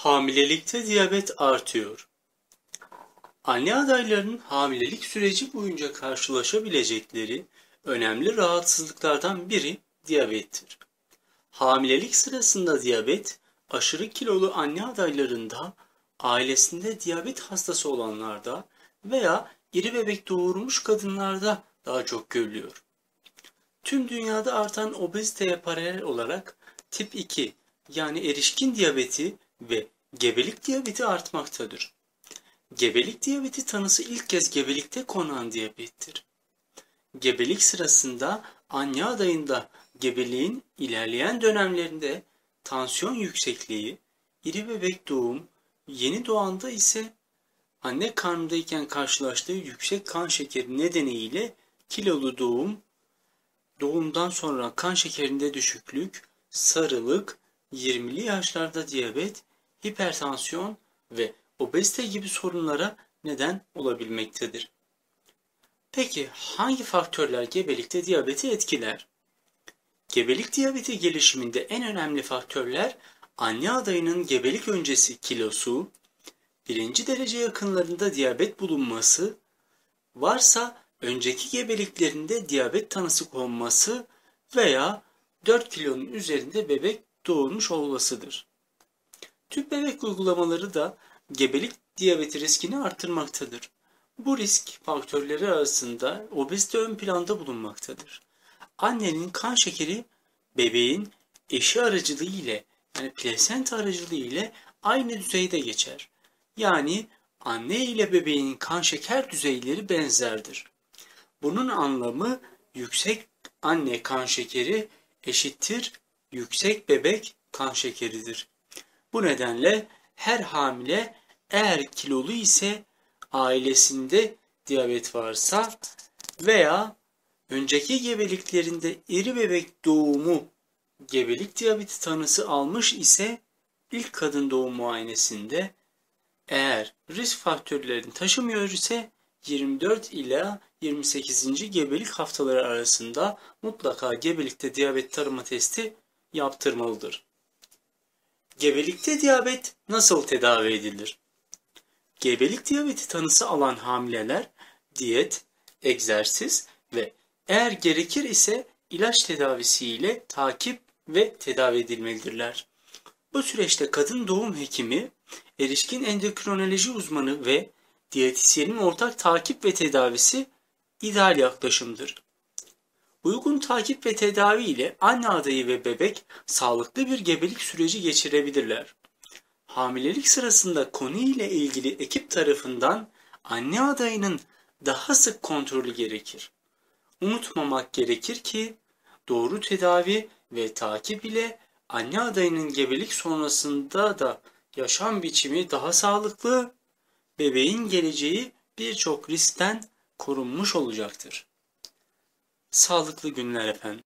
Hamilelikte diyabet artıyor. Anne adaylarının hamilelik süreci boyunca karşılaşabilecekleri önemli rahatsızlıklardan biri diyabettir. Hamilelik sırasında diyabet, aşırı kilolu anne adaylarında, ailesinde diyabet hastası olanlarda veya iri bebek doğurmuş kadınlarda daha çok görülüyor. Tüm dünyada artan obeziteye paralel olarak tip 2 yani erişkin diyabeti ve gebelik diyabeti artmaktadır. Gebelik diyabeti tanısı ilk kez gebelikte konan diyabettir. Gebelik sırasında anne adayında gebeliğin ilerleyen dönemlerinde tansiyon yüksekliği, iri bebek doğum, yeni doğanda ise anne karnındayken karşılaştığı yüksek kan şekeri nedeniyle kilolu doğum, doğumdan sonra kan şekerinde düşüklük, sarılık, 20'li yaşlarda diyabet, hipertansiyon ve obezite gibi sorunlara neden olabilmektedir. Peki hangi faktörler gebelikte diyabeti etkiler? Gebelik diyabeti gelişiminde en önemli faktörler anne adayının gebelik öncesi kilosu, birinci derece yakınlarında diyabet bulunması, varsa önceki gebeliklerinde diyabet tanısı konması veya 4 kilonun üzerinde bebek doğurmuş olmasıdır. Tüp bebek uygulamaları da gebelik diyabeti riskini artırmaktadır. Bu risk faktörleri arasında obezite ön planda bulunmaktadır. Annenin kan şekeri bebeğin eşi aracılığı ile yani plasenta aracılığı ile aynı düzeyde geçer. Yani anne ile bebeğin kan şeker düzeyleri benzerdir. Bunun anlamı yüksek anne kan şekeri eşittir yüksek bebek kan şekeridir. Bu nedenle her hamile eğer kilolu ise ailesinde diyabet varsa veya önceki gebeliklerinde iri bebek doğumu gebelik diyabeti tanısı almış ise ilk kadın doğum muayenesinde eğer risk faktörlerini taşımıyor ise 24 ila 28. gebelik haftaları arasında mutlaka gebelikte diyabet tarama testi yaptırmalıdır. Gebelikte diyabet nasıl tedavi edilir? Gebelik diyabeti tanısı alan hamileler diyet, egzersiz ve eğer gerekir ise ilaç tedavisiyle takip ve tedavi edilmelidirler. Bu süreçte kadın doğum hekimi, erişkin endokrinoloji uzmanı ve diyetisyenin ortak takip ve tedavisi ideal yaklaşımdır. Uygun takip ve tedavi ile anne adayı ve bebek sağlıklı bir gebelik süreci geçirebilirler. Hamilelik sırasında konu ile ilgili ekip tarafından anne adayının daha sık kontrolü gerekir. Unutmamak gerekir ki doğru tedavi ve takip ile anne adayının gebelik sonrasında da yaşam biçimi daha sağlıklı, bebeğin geleceği birçok riskten korunmuş olacaktır. Sağlıklı günler efendim.